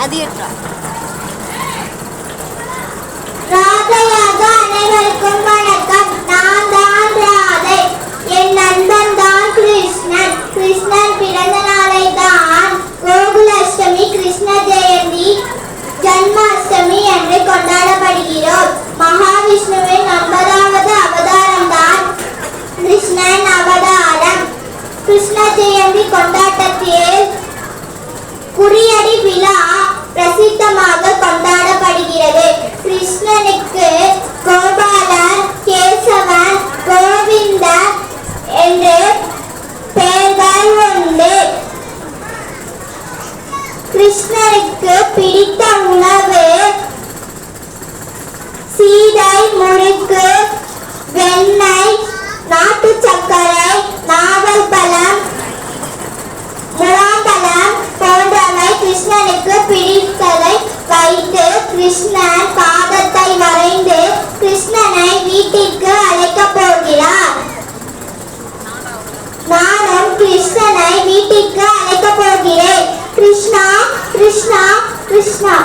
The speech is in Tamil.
அது ஏற்றா ராதையாக அனைவருக்கும் வணக்கம் நான் தான் ராதை என் நண்பன் தான் கிருஷ்ணன் கிருஷ்ணன் பிறந்த நாளை தான் கோகுலாஷ்டமி கிருஷ்ண ஜெயந்தி ஜன்மாஷ்டமி என்று கொண்டாடப்படுகிறோம் மகாவிஷ்ணுவின் ஒன்பதாவது அவதாரம் தான் கிருஷ்ணன் அவதாரம் கிருஷ்ண ஜெயந்தி கொண்டாட்டத்தில் குறியடி விழா பிரசித்தமாக கொண்டாடப்படுகிறது. கிருஷ்ணனுக்கு கோபாலர் கேசவன் கோவிந்தன் என்று பெயர்கள் உண்டு. கிருஷ்ணனுக்கு பிடித்த உணவு கிருஷ்ணனை வீட்டிற்கு அழைக்க போகிறேன். கிருஷ்ணா கிருஷ்ணா கிருஷ்ணா.